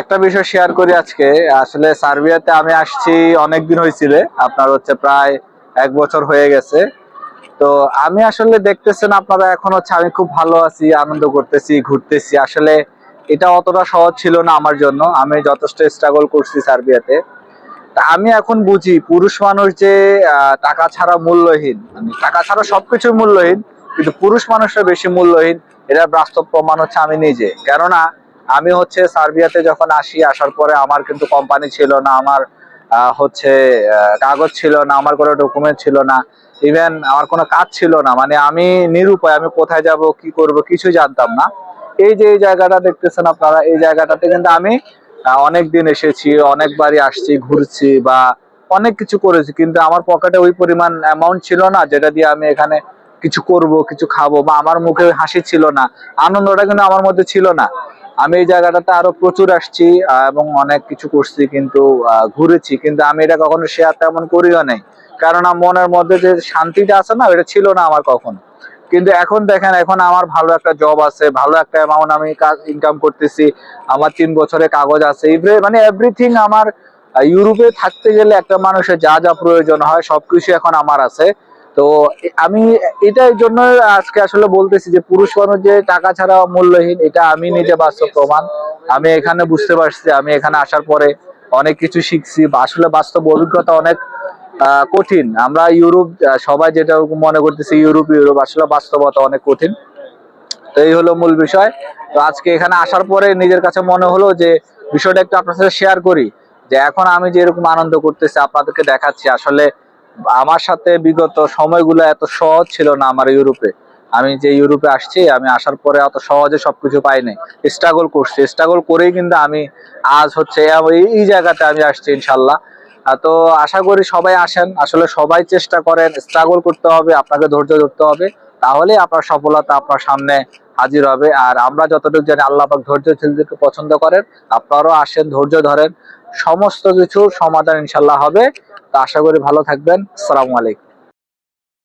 একটা বিষয় শেয়ার করি আজকে। আসলে সার্বিয়াতে আমি আসছি অনেক দিন হয়েছিল, আপনার হচ্ছে প্রায় এক বছর হয়ে গেছে। তো আমি আসলে দেখতেছেন আপনারা এখন হচ্ছে আমি খুব ভালো আছি, আনন্দ করতেছি, ঘুরতেছি। আসলে এটা অতটা সহজ ছিল না আমার জন্য, আমি যথেষ্ট স্ট্রাগল করছি সার্বিয়াতে। তা আমি এখন বুঝি, পুরুষ মানুষ যে টাকা ছাড়া মূল্যহীন মানে টাকা ছাড়া সবকিছু মূল্যহীন, কিন্তু পুরুষ মানুষের বেশি মূল্যহীন এটা বাস্তব প্রমাণ হচ্ছে আমি নিজে। কেননা আমি হচ্ছে সার্বিয়াতে যখন আসি, আসার পরে আমার কিন্তু কোম্পানি ছিল না, আমার হচ্ছে কাগজ ছিল না, আমার কোনো ডকুমেন্ট ছিল না ইভেন আমার কোনো কাজ ছিল না। মানে আমি নিরুপায়, আমি কোথায় যাব, কি করব কিছু জানতাম না। এই যে, এই জায়গাটা দেখতেছেন আপনারা, এই জায়গাটাতে কিন্তু আমি অনেক দিন এসেছি, অনেকবারই আসছি, ঘুরছি বা অনেক কিছু করেছি, কিন্তু আমার পকেটে ওই পরিমাণ অ্যামাউন্ট ছিল না, যেটা দিয়ে আমি এখানে কিছু করব, কিছু খাব বা আমার মুখে হাসি ছিল না, আনন্দটা কিন্তু আমার মধ্যে ছিল না। আমি এই জায়গাটাতে আরও প্রচুর আসছি এবং অনেক কিছু করছি, কিন্তু ঘুরেছি, কিন্তু আমি এটা কখনো শেয়ার তেমন করিও নাই। কেননা মনের মধ্যে যে শান্তিটা আছে না এটা ছিল না আমার কখনো। কিন্তু এখন দেখেন, এখন আমার ভালো একটা জব আছে, ভালো একটা অ্যামাউন্ট আমি ইনকাম করতেছি, আমার তিন বছরে কাগজ আছে মানে এভরিথিং আমার ইউরোপে থাকতে গেলে একটা মানুষের যা যা প্রয়োজন হয়, সবকিছু এখন আমার আছে। তো আমি এটার জন্য আজকে আসলে বলতেছি যে পুরুষ মানুষ যে টাকা ছাড়া মূল্যহীন, এটা আমি নিজে বাস্তব প্রমাণ। আমি এখানে বুঝতে পারছি আমি এখানে আসার পরে অনেক কিছু শিখছি। আসলে বাস্তব অভিজ্ঞতা অনেক কঠিন। আমরা ইউরোপ সবাই যেটা মনে করতেছি ইউরোপ ইউরোপ আসলে বাস্তবতা অনেক কঠিন। তো এই হলো মূল বিষয়। তো আজকে এখানে আসার পরে নিজের কাছে মনে হলো যে বিষয়টা একটু আপনার সাথে শেয়ার করি। যে এখন আমি যেরকম আনন্দ করতেছি, আপনাদেরকে দেখাচ্ছি। আসলে আমার সাথে বিগত সময়গুলো এত সহজ ছিল না আমার ইউরোপে। আমি যে ইউরোপে আসছি, আমি আসার পরে অত সহজে সবকিছু পাইনি। স্ট্রাগল করছি। স্ট্রাগল করেই কিন্তু আমি আজ হচ্ছে এই- জায়গাতে আমি আসছি ইনশাল্লাহ। তো আশা করি সবাই আসেন। আসলে সবাই চেষ্টা করেন স্ট্রাগল করতে হবে, আপনাকে ধৈর্য ধরতে হবে। তাহলে আপনার সফলতা আপনার সামনে হাজির হবে। আর আমরা যতটুকু জানি, আল্লাহ পাক ধৈর্যশীলদেরকে পছন্দ করেন। আপনারাও আসেন, ধৈর্য ধরেন। সমস্ত কিছুর সমাধান ইনশাল্লাহ হবে। তা আশা করি ভালো থাকবেন। সালামু আলাইকুম।